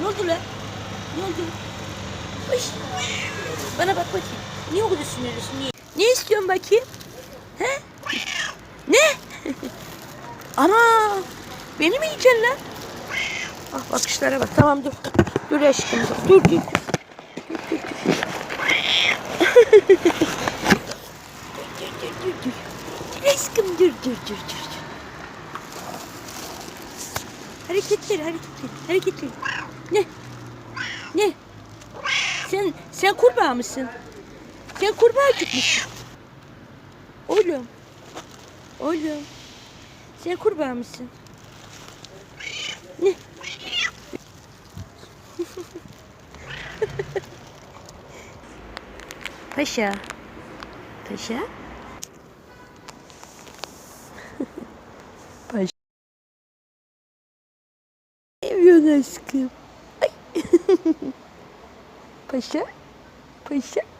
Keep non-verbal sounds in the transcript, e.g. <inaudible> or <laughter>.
Ne oldu lan? Ne oldu? Uş. Bana bak bakayım. Niye o kadar sinirlisin? Niye? Ne istiyorsun bakayım? He? Ne? <laughs> Ana! Beni mi yiyeceksin lan? Ah bakışlara bak. Tamam dur. Dur aşkım dur, dur, dur, dur, <laughs> dur. Dur aşkım dur dur dur dur. Dur. Hareketler hareketler hareketler. Ne? Ne? Sen sen kurbağa mısın? Sen kurbağa çıkmışsın. Oğlum. Oğlum. Sen kurbağa mısın? Ne? <laughs> Paşa. Paşa. Ay. Paşa. Paşa.